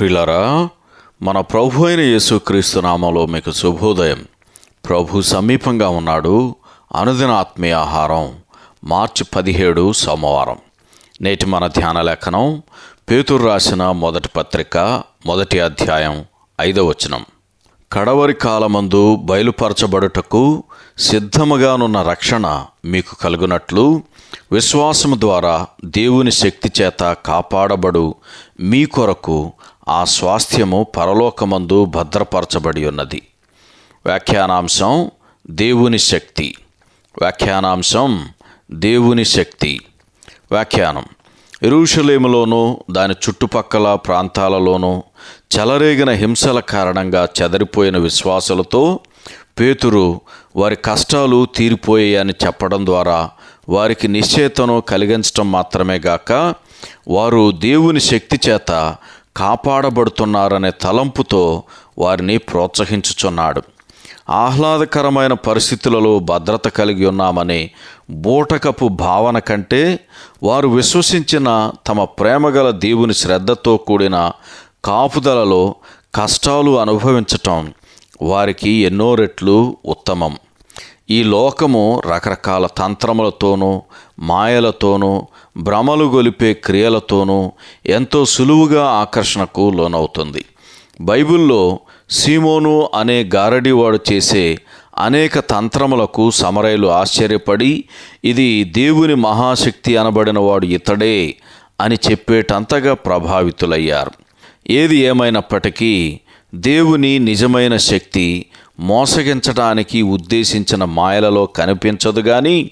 ప్రిలరా మన ప్రభు అయిన యేసుక్రీస్తు నామంలో మీకు శుభోదయం. ప్రభు సమీపంగా ఉన్నాడు అనుదిన ఆత్మీయ ఆహారం మార్చి పదిహేడు సోమవారం. నేటి మన ధ్యాన లేఖనం పేతురు రాసిన మొదటి పత్రిక మొదటి అధ్యాయం ఐదవ వచనం. కడవరి కాలమందు బయలుపరచబడుటకు సిద్ధముగానున్న రక్షణ మీకు కలుగునట్లు విశ్వాసము ద్వారా దేవుని శక్తి చేత కాపాడబడు మీ కొరకు ఆ స్వాస్థ్యము పరలోకమందు భద్రపరచబడి ఉన్నది. వ్యాఖ్యానాంశం దేవుని శక్తి. వ్యాఖ్యానాంశం దేవుని శక్తి. వ్యాఖ్యానం. ఎరుషలేములోనూ దాని చుట్టుపక్కల ప్రాంతాలలోనూ చెలరేగిన హింసల కారణంగా చెదరిపోయిన విశ్వాసులతో పేతురు వారి కష్టాలు తీరిపోయాయని చెప్పడం ద్వారా వారికి నిశ్చేతను కలిగించటం మాత్రమే గాక వారు దేవుని శక్తి చేత కాపాడబడుతున్నారనే తలంపుతో వారిని ప్రోత్సహించుచున్నాడు. ఆహ్లాదకరమైన పరిస్థితులలో భద్రత కలిగి ఉన్నామనే బూటకపు భావన కంటే వారు విశ్వసించిన తమ ప్రేమగల దేవుని శ్రద్ధతో కూడిన కాపుదలలో కష్టాలు అనుభవించటం వారికి ఎన్నో రెట్లు ఉత్తమం. ఈ లోకము రకరకాల తంత్రములతోనూ మాయలతోనూ భ్రమలు గొలిపే క్రియలతోనూ ఎంతో సులువుగా ఆకర్షణకు లోనవుతుంది. బైబిల్లో సీమోను అనే గారడివాడు చేసే అనేక తంత్రములకు సమరయులు ఆశ్చర్యపడి ఇది దేవుని మహాశక్తి అనబడిన వాడు ఇతడే అని చెప్పేటంతగా ప్రభావితులయ్యారు. ఏది ఏమైనప్పటికీ దేవుని నిజమైన శక్తి మోసగించడానికి ఉద్దేశించిన మాయలలో కనిపించదు కానీ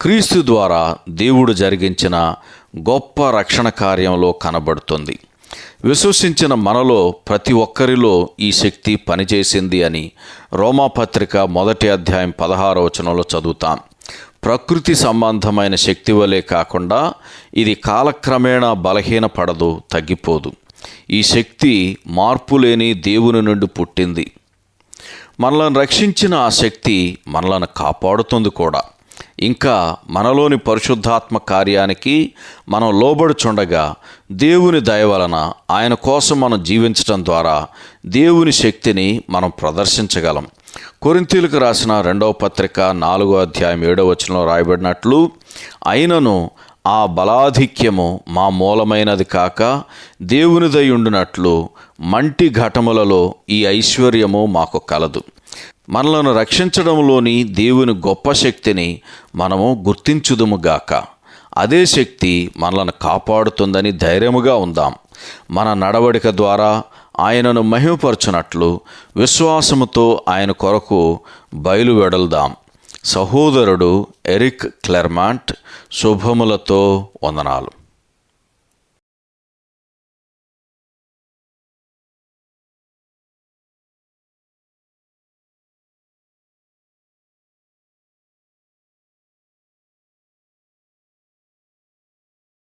క్రీస్తు ద్వారా దేవుడు జరిగించిన గొప్ప రక్షణ కార్యంలో కనబడుతుంది. విశ్వసించిన మనలో ప్రతి ఒక్కరిలో ఈ శక్తి పనిచేసింది అని రోమాపత్రిక మొదటి అధ్యాయం పదహారవ వచనంలో చదువుతాం. ప్రకృతి సంబంధమైన శక్తి వలె కాకుండా ఇది కాలక్రమేణా బలహీనపడదు తగ్గిపోదు. ఈ శక్తి మార్పు లేని దేవుని నుండి పుట్టింది. మనలను రక్షించిన ఆ శక్తి మనలను కాపాడుతుంది కూడా. ఇంకా మనలోని పరిశుద్ధాత్మ కార్యానికి మనం లోబడుచుండగా దేవుని దయ వలన ఆయన కోసం మనం జీవించటం ద్వారా దేవుని శక్తిని మనం ప్రదర్శించగలం. కొరింతీలకు రాసిన రెండవ పత్రిక నాలుగో అధ్యాయం ఏడవ వచనంలో రాయబడినట్లు అయినను ఆ బలాధిక్యము మా మూలమైనది కాక దేవునిదై ఉండునట్లు మంటి ఘటములలో ఈ ఐశ్వర్యము మాకు కలదు. మనలను రక్షించడంలోని దేవుని గొప్ప శక్తిని మనము గుర్తించుదుముగాక అదే శక్తి మనలను కాపాడుతుందని ధైర్యముగా ఉందాం. మన నడవడిక ద్వారా ఆయనను మహిమపరచునట్లు విశ్వాసముతో ఆయన కొరకు బయలు వెడల్దాం సహోదరుడు ఎరిక్ క్లెర్మాంట్ శుభములతో వందనాలు.